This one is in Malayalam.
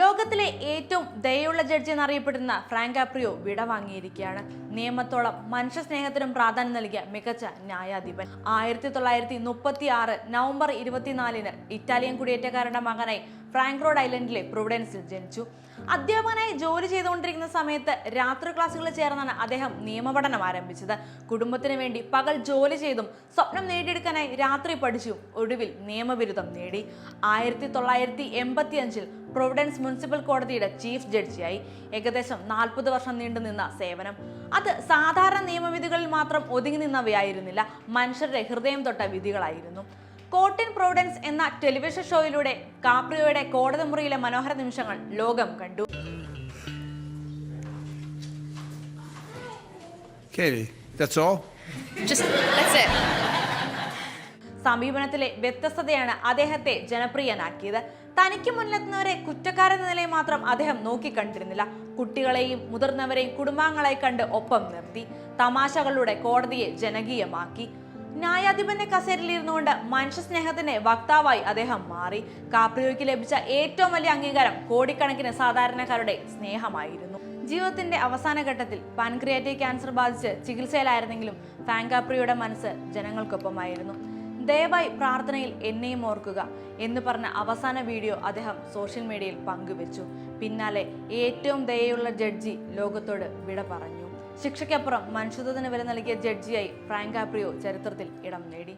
ലോകത്തിലെ ഏറ്റവും ദയുള്ള ജഡ്ജി എന്നറിയപ്പെടുന്ന ഫ്രാങ്ക് ആപ്രിയോ വിട വാങ്ങിയിരിക്കുകയാണ്. നിയമത്തോളം മനുഷ്യ സ്നേഹത്തിനും പ്രാധാന്യം നൽകിയ മികച്ച ന്യായാധിപൻ. ആയിരത്തി തൊള്ളായിരത്തി മുപ്പത്തി ആറ് നവംബർ ഇരുപത്തിനാലിന് ഇറ്റാലിയൻ കുടിയേറ്റക്കാരുടെ മകനായി ഫ്രാങ്ക് റോഡ് ഐലൻഡിലെ പ്രൊവിഡൻസിൽ ജനിച്ചു. അധ്യാപകനായി ജോലി ചെയ്തുകൊണ്ടിരിക്കുന്ന സമയത്ത് രാത്രി ക്ലാസ്സുകളിൽ ചേർന്നാണ് അദ്ദേഹം നിയമപഠനം ആരംഭിച്ചത്. കുടുംബത്തിന് വേണ്ടി പകൽ ജോലി ചെയ്തും സ്വപ്നം നേടിയെടുക്കാനായി രാത്രി പഠിച്ചു ഒടുവിൽ നിയമബിരുദം നേടി. ആയിരത്തി തൊള്ളായിരത്തി എൺപത്തി അഞ്ചിൽ പ്രൊവിഡൻസ് മുനിസിപ്പൽ കോടതിയുടെ ചീഫ് ജഡ്ജിയായി ഏകദേശം നാൽപ്പത് വർഷം നീണ്ടുനിന്ന സേവനം. അത് സാധാരണ നിയമവിധികളിൽ മാത്രം ഒതുങ്ങി നിന്നവയായിരുന്നില്ല മനുഷ്യരുടെ ഹൃദയം തൊട്ട വിധികളായിരുന്നു. കോട്ടിൻ പ്രൊവിഡൻസ് എന്ന ടെലിവിഷൻ ഷോയിലൂടെ കാപ്രിയോയുടെ കോടതി മുറിയിലെ മനോഹര നിമിഷങ്ങൾ ലോകം കണ്ടു. Katie. Just, that's it. സമീപനത്തിലെ വ്യത്യസ്തതയാണ് അദ്ദേഹത്തെ ജനപ്രിയനാക്കിയത്. തനിക്ക് മുന്നിലെത്തുന്നവരെ കുറ്റക്കാരെന്ന നിലയിൽ മാത്രം അദ്ദേഹം നോക്കിക്കണ്ടിരുന്നില്ല. കുട്ടികളെയും മുതിർന്നവരെയും കുടുംബാംഗങ്ങളെ കണ്ട് ഒപ്പം നിർത്തി. തമാശകളുടെ കോടതിയെ ജനകീയമാക്കി. ന്യായാധിപന്റെ കസേരയിൽ ഇരുന്നുകൊണ്ട് മനുഷ്യസ്നേഹത്തിന്റെ വക്താവായി അദ്ദേഹം മാറി. കാപ്രിയോയ്ക്ക് ലഭിച്ച ഏറ്റവും വലിയ അംഗീകാരം കോടിക്കണക്കിന് സാധാരണക്കാരുടെ സ്നേഹമായിരുന്നു. ജീവിതത്തിന്റെ അവസാന ഘട്ടത്തിൽ പാൻക്രിയാറ്റിക് ക്യാൻസർ ബാധിച്ച് ചികിത്സയിലായിരുന്നെങ്കിലും ഫാങ്കാപ്രിയുടെ മനസ്സ് ജനങ്ങൾക്കൊപ്പമായിരുന്നു. ദയവായി പ്രാർത്ഥനയിൽ എന്നെയും ഓർക്കുക എന്ന് പറഞ്ഞ അവസാന വീഡിയോ അദ്ദേഹം സോഷ്യൽ മീഡിയയിൽ പങ്കുവച്ചു. പിന്നാലെ ഏറ്റവും ദയയുള്ള ജഡ്ജി ലോകത്തോട് വിട പറഞ്ഞു. ശിക്ഷയ്ക്കപ്പുറം മനുഷ്യത്വത്തിന് വില നൽകിയ ജഡ്ജിയായി ഫ്രാങ്ക് ആപ്രിയോ ചരിത്രത്തിൽ ഇടം നേടി.